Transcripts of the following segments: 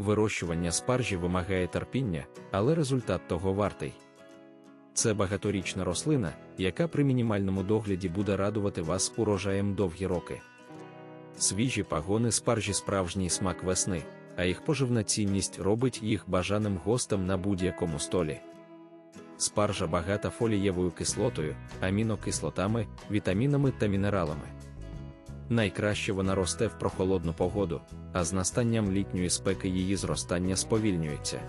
Вирощування спаржі вимагає терпіння, але результат того вартий. Це багаторічна рослина, яка при мінімальному догляді буде радувати вас урожаєм довгі роки. Свіжі пагони спаржі справжній смак весни, а їх поживна цінність робить їх бажаним гостем на будь-якому столі. Спаржа багата фолієвою кислотою, амінокислотами, вітамінами та мінералами. Найкраще вона росте в прохолодну погоду, а з настанням літньої спеки її зростання сповільнюється.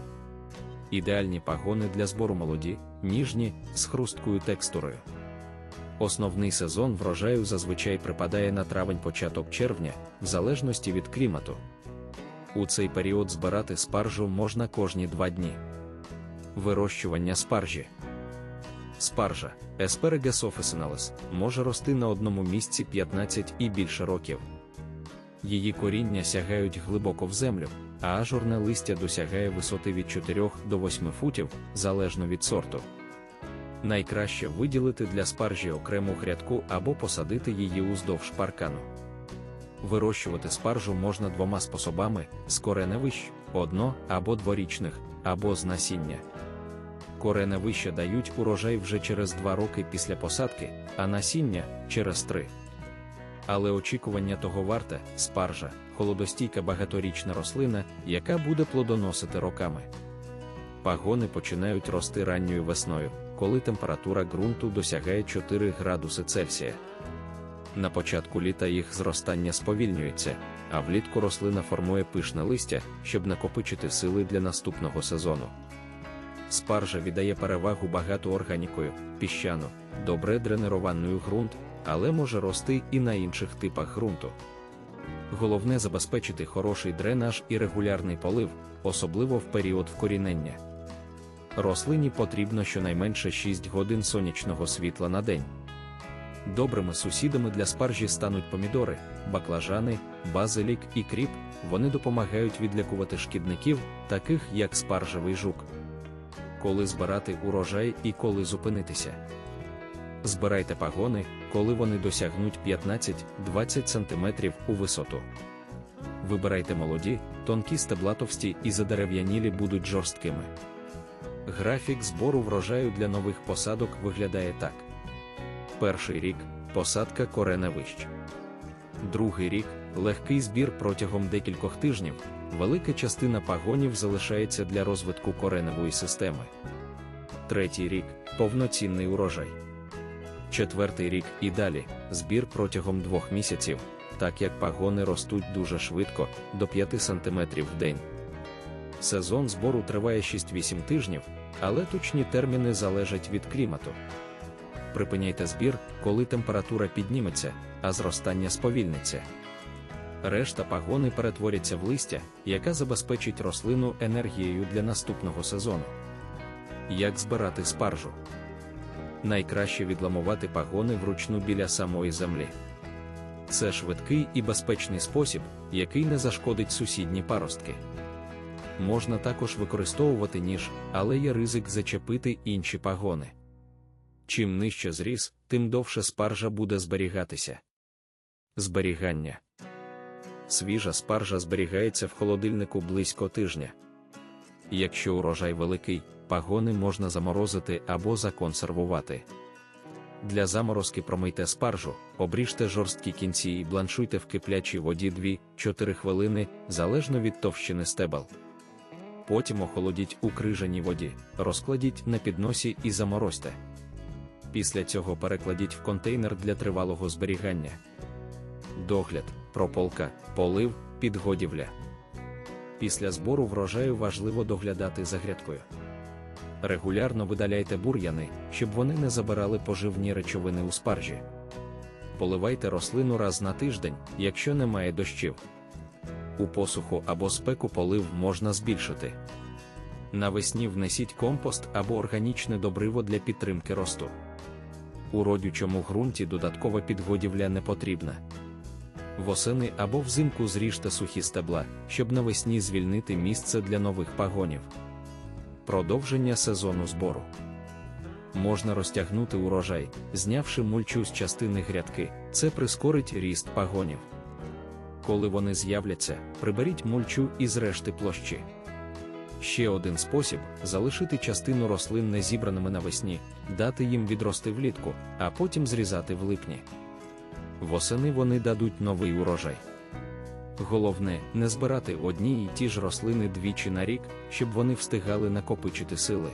Ідеальні пагони для збору молоді, ніжні, з хрусткою текстурою. Основний сезон врожаю зазвичай припадає на травень-початок червня, в залежності від клімату. У цей період збирати спаржу можна кожні два дні. Вирощування спаржі. Спаржа Asparagus officinalis може рости на одному місці 15 і більше років. Її коріння сягають глибоко в землю, а ажурне листя досягає висоти від 4 до 8 футів залежно від сорту. Найкраще виділити для спаржі окрему грядку або посадити її уздовж паркану. Вирощувати спаржу можна двома способами: з кореневищ, одно або дворічних, або з насіння. Кореневища дають урожай вже через два роки після посадки, а насіння через три. Але очікування того варте спаржа, холодостійка багаторічна рослина, яка буде плодоносити роками. Пагони починають рости ранньою весною, коли температура ґрунту досягає 4 градуси Цельсія. На початку літа їх зростання сповільнюється, а влітку рослина формує пишне листя, щоб накопичити сили для наступного сезону. Спаржа віддає перевагу багато органікою, піщану, добре дренированою ґрунт, але може рости і на інших типах ґрунту. Головне забезпечити хороший дренаж і регулярний полив, особливо в період вкорінення. Рослині потрібно щонайменше 6 годин сонячного світла на день. Добрими сусідами для спаржі стануть помідори, баклажани, базилік і кріп, вони допомагають відлякувати шкідників, таких як спаржевий жук. Коли збирати урожай і коли зупинитися. Збирайте пагони, коли вони досягнуть 15-20 см у висоту. Вибирайте молоді, тонкі стебла товсті і задерев'янілі будуть жорсткими. Графік збору врожаю для нових посадок виглядає так: перший рік посадка кореневищ. Другий рік легкий збір протягом декількох тижнів, велика частина пагонів залишається для розвитку кореневої системи. Третій рік повноцінний урожай. Четвертий рік і далі збір протягом двох місяців, так як пагони ростуть дуже швидко до 5 см в день. Сезон збору триває 6-8 тижнів, але точні терміни залежать від клімату. Припиняйте збір, коли температура підніметься, а зростання сповільниться. Решта пагони перетворяться в листя, яка забезпечить рослину енергією для наступного сезону. Як збирати спаржу? Найкраще відламувати пагони вручну біля самої землі. Це швидкий і безпечний спосіб, який не зашкодить сусідні паростки. Можна також використовувати ніж, але є ризик зачепити інші пагони. Чим нижче зріс, тим довше спаржа буде зберігатися. Зберігання свіжа спаржа зберігається в холодильнику близько тижня. Якщо урожай великий, пагони можна заморозити або законсервувати. Для заморозки промийте спаржу, обріжте жорсткі кінці і бланшуйте в киплячій воді 2-4 хвилини залежно від товщини стебел. Потім охолодіть у крижаній воді, розкладіть на підносі і заморозьте. Після цього перекладіть в контейнер для тривалого зберігання. Догляд, прополка, полив, підгодівля. Після збору врожаю важливо доглядати за грядкою. Регулярно видаляйте бур'яни, щоб вони не забирали поживні речовини у спаржі. Поливайте рослину раз на тиждень, якщо немає дощів. У посуху або спеку полив можна збільшити. Навесні внесіть компост або органічне добриво для підтримки росту. У родючому ґрунті додаткова підгодівля не потрібна. Восени або взимку зріжте сухі стебла, щоб навесні звільнити місце для нових пагонів. Продовження сезону збору. Можна розтягнути урожай, знявши мульчу з частини грядки, це прискорить ріст пагонів. Коли вони з'являться, приберіть мульчу із решти площі. Ще один спосіб залишити частину рослин незібраними навесні, дати їм відрости влітку, а потім зрізати в липні. Восени вони дадуть новий урожай. Головне, не збирати одні й ті ж рослини двічі на рік, щоб вони встигали накопичити сили.